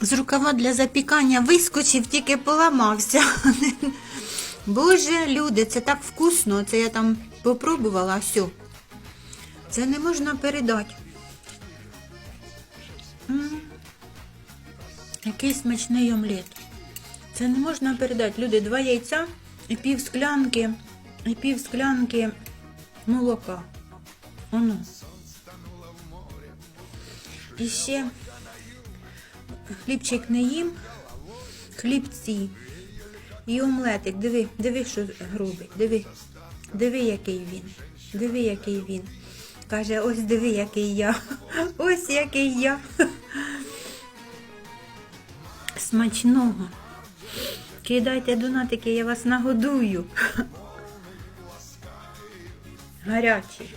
з рукава для запікання вискочив, тільки поламався. Боже, люди, це так вкусно. Це я там попробувала, все. Це не можна передати. Який смачний омлет. Це не можна передати. Люди, два яйця і пів склянки, і пів склянки молока. Оно. І ще хлібчик не їм, хлібці. І омлетик. Диви, диви, що грубий. Диви. Диви, який він. Диви, який він. Каже, ось диви, який я. Ось який я. Смачного. Кидайте донатики, я вас нагодую. Гарячий.